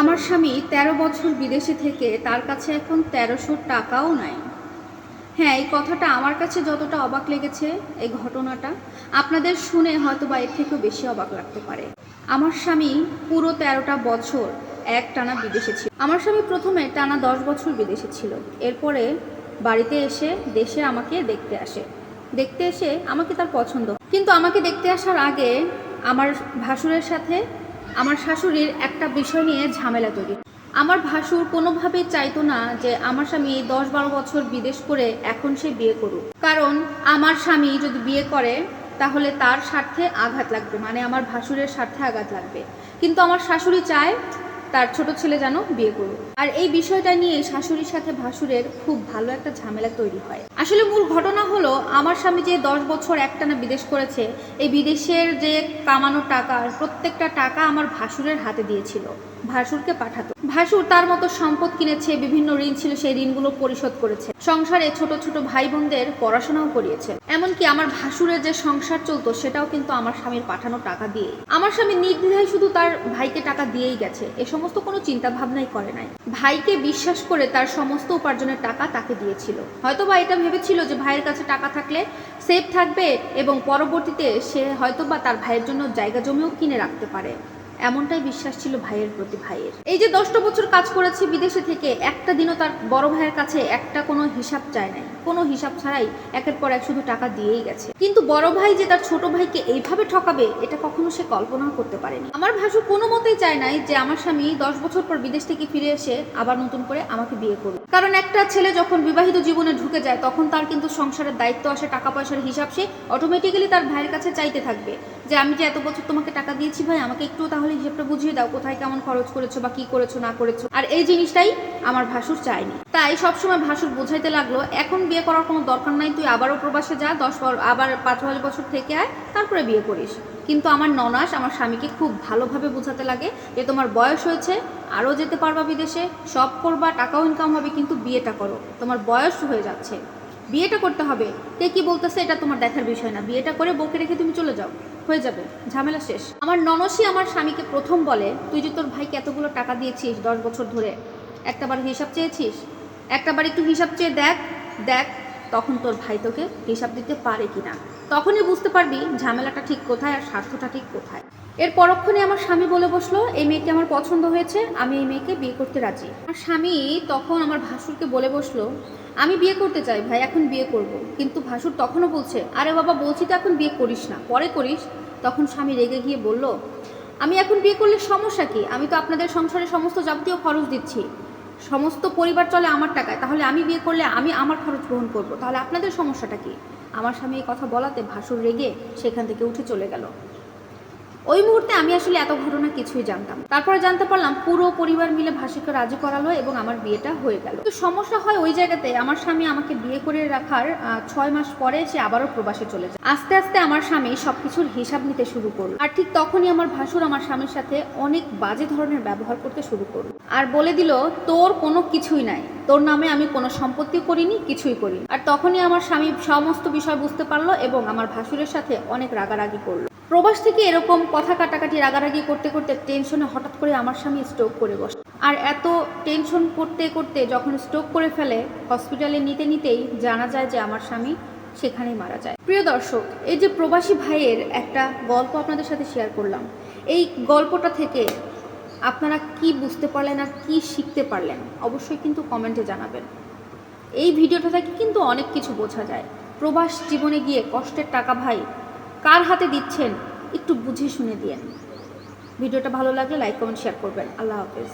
আমার স্বামী ১৩ বছর বিদেশে থেকে তার কাছে এখন তেরোশো টাকাও নাই। হ্যাঁ এই কথাটা আমার কাছে যতটা অবাক লেগেছে, এই ঘটনাটা আপনাদের শুনে হয়তো বা এর থেকেও বেশি অবাক লাগতে পারে। আমার স্বামী পুরো তেরোটা বছর এক টানা বিদেশে ছিল। আমার স্বামী প্রথমে টানা দশ বছর বিদেশে ছিল। এরপরে বাড়িতে এসে দেশে আমাকে দেখতে আসে। দেখতে এসে আমাকে তার পছন্দ। কিন্তু আমাকে দেখতে আসার আগে আমার ভাসুরের সাথে আমার শাশুড়ির একটা বিষয় নিয়ে ঝামেলা তৈরি। আমার ভাসুর কোনোভাবে চাইতো না যে আমার স্বামী দশ বারো বছর বিদেশ করে এখন সে বিয়ে করুক। কারণ আমার স্বামী যদি বিয়ে করে, তাহলে তার স্বার্থে আঘাত লাগবে মানে আমার ভাসুরের স্বার্থে আঘাত লাগবে। কিন্তু আমার শাশুড়ি চায় তার ছোট ছেলে যেন বিয়ে করুক। আর এই বিষয়টা নিয়ে শাশুড়ির সাথে ভাসুরের খুব ভালো একটা ঝামেলা তৈরি হয়। আসলে মূল ঘটনা হলো, আমার স্বামী যে দশ বছর একটানা বিদেশ করেছে, এই বিদেশের যে কামানো টাকা, প্রত্যেকটা টাকা আমার ভাসুরের হাতে দিয়েছিল। ভাসুরকে পাঠাতো। ভাসুর তার মতো সম্পদ কিনেছে, বিভিন্ন ঋণ ছিল, সেই ঋণগুলো পরিশোধ করেছে। সংসারে ছোট ছোট ভাই বোনদের পড়াশোনাও করিয়েছে। এমনকি আমার ভাসুরের যে সংসার চলতো, সেটাও কিন্তু আমার স্বামীর পাঠানো টাকা দিয়ে আমার স্বামী নির্দ্বিধায় শুধু তার ভাইকে টাকা দিয়েই গেছে। এ সমস্ত কোনো চিন্তা ভাবনাই করে নাই। ভাইকে বিশ্বাস করে তার সমস্ত উপার্জনের টাকা তাকে দিয়েছিল। হয়তো বা এটা ভেবেছিল যে ভাইয়ের কাছে টাকা থাকলে সেফ থাকবে এবং পরবর্তীতে সে হয়তো বা তার ভাইয়ের জন্য জায়গা জমিও কিনে রাখতে পারে। এমনটাই বিশ্বাস ছিল ভাইয়ের প্রতি ভাইয়ের। এই যে দশটা বছর কাজ করেছি বিদেশে থেকে, একটা দিনও তার বড় ভাইয়ের কাছে একটা কোনো হিসাব চায় নাই। কোনো হিসাব ছাড়াই একের পর এক শুধু টাকা দিয়েই গেছে। কিন্তু বড় ভাই যে তার ছোট ভাইকে এইভাবে ঠকাবে, এটা কখনো সে কল্পনাও করতে পারেনি। আমার ভাসু কোনো মতেই চায় নাই যে আমার স্বামী দশ বছর পর বিদেশ থেকে ফিরে এসে আবার নতুন করে আমাকে বিয়ে করুক। কারণ একটা ছেলে যখন বিবাহিত জীবনে ঢুকে যায়, তখন তার কিন্তু সংসারের দায়িত্ব আসে টাকা পয়সার হিসাব সে অটোমেটিক্যালি তার ভাইয়ের কাছে চাইতে থাকবে। যে আমি যে এত বছর তোমাকে টাকা দিয়েছি ভাই, আমাকে একটু তাহলে হিসাবটা বুঝিয়ে দাও, কোথায় কেমন খরচ করেছ বা কি করেছ, না করেছ। আর এই জিনিসটাই আমার ভাসুর চায়নি। তাই সবসময় ভাসুর বোঝাইতে লাগল, এখন বিয়ে করার কোনো দরকার নাই, তুই আবারও প্রবাসে যা, দশ আবার পাঁচ বছর থেকে আয়, তারপরে বিয়ে করিস। কিন্তু আমার ননাস আমার স্বামীকে খুব ভালোভাবে বোঝাতে লাগে যে তোমার বয়স হয়েছে, আরও যেতে পারবা বিদেশে, সব করবা, টাকাও ইনকাম হবে, কিন্তু বিয়েটা করো। তোমার বয়স হয়ে যাচ্ছে। বিয়েটা করতে হবে। কে কি বলতেছে এটা তোমার দেখার বিষয় না। বিয়েটা করে বউকে রেখে তুমি চলে যাও। হয়ে যাবে। ঝামেলা শেষ। আমার ননসই আমার স্বামীকে প্রথম বলে, তুই যে তোর ভাইকে এতগুলো টাকা দিয়েছিস দশ বছর ধরে একটাবার হিসাব চেয়েছিস? একটাবার একটু হিসাব চেয়ে দেখ দেখ তখন তোর ভাই তোকে হিসাব দিতে পারে কিনা। তখনই বুঝতে পারবি ঝামেলাটা ঠিক কোথায় আর স্বার্থটা ঠিক কোথায়। এর পরক্ষণে আমার স্বামী বলে বসল, এই মেয়েকে আমার পছন্দ হয়েছে, আমি এই মেয়েকে বিয়ে করতে রাজি। আমার স্বামী তখন আমার ভাসুরকে বলে বসল, আমি বিয়ে করতে চাই ভাই, এখন বিয়ে করব। কিন্তু ভাসুর তখনও বলছে, আরে বাবা, বলছি তো এখন বিয়ে করিস না, পরে করিস। তখন স্বামী রেগে গিয়ে বলল, আমি এখন বিয়ে করলে সমস্যা কি? আমি তো আপনাদের সংসারে সমস্ত যাবতীয় খরচ দিচ্ছি। সমস্ত পরিবার চলে আমার টাকায়, তাহলে আমি বিয়ে করলে আমি আমার খরচ গ্রহণ করব। তাহলে আপনাদের সমস্যাটা কি? আমার স্বামী এই কথা বলাতে ভাসুর রেগে সেখান থেকে উঠে চলে গেল। ওই মুহূর্তে আমি আসলে এত ঘটনা কিছুই জানতাম তারপরে জানতে পারলাম পুরো পরিবার মিলে ভাসিকে রাজি করালো এবং আমার বিয়েটা হয়ে গেল। তো সমস্যা হয় ওই জায়গাতে আমার স্বামী আমাকে বিয়ে করে রাখার ছয় মাস পরে সে আবারও প্রবাসে চলে যায়। আস্তে আস্তে আমার স্বামী সবকিছুর হিসাব নিতে শুরু করল। আর ঠিক তখনই আমার ভাসুর আমার স্বামীর সাথে অনেক বাজে ধরনের ব্যবহার করতে শুরু করল। আর বলে দিল, তোর কোনো কিছুই নাই। তোর নামে আমি কোনো সম্পত্তি করিনি, কিছুই করিনি। আর তখনই আমার স্বামী সমস্ত বিষয় বুঝতে পারল এবং আমার ভাসুরের সাথে অনেক রাগারাগি করল। প্রবাস থেকে এরকম কথা কাটাকাটি রাগারাগি করতে করতে টেনশনে হঠাৎ করে আমার স্বামী স্ট্রোক করে বসে। আর এত টেনশন করতে করতে যখন স্ট্রোক করে ফেলে হসপিটালে নিতে নিতেই জানা যায় যে আমার স্বামী সেখানেই মারা যায়। প্রিয় দর্শক, এই যে প্রবাসী ভাইয়ের একটা গল্প আপনাদের সাথে শেয়ার করলাম। এই গল্পটা থেকে আপনারা কি বুঝতে পারলেন আর কি শিখতে পারলেন, অবশ্যই কিন্তু কমেন্টে জানাবেন। এই ভিডিওটা থেকে কিন্তু অনেক কিছু বোঝা যায়। প্রবাস জীবনে গিয়ে কষ্টের টাকা ভাই কার হাতে দিচ্ছেন, একটু বুঝে শুনে দিয়েন ভিডিওটা ভালো লাগলে লাইক কমেন্ট শেয়ার করবেন। আল্লাহ হাফেজ।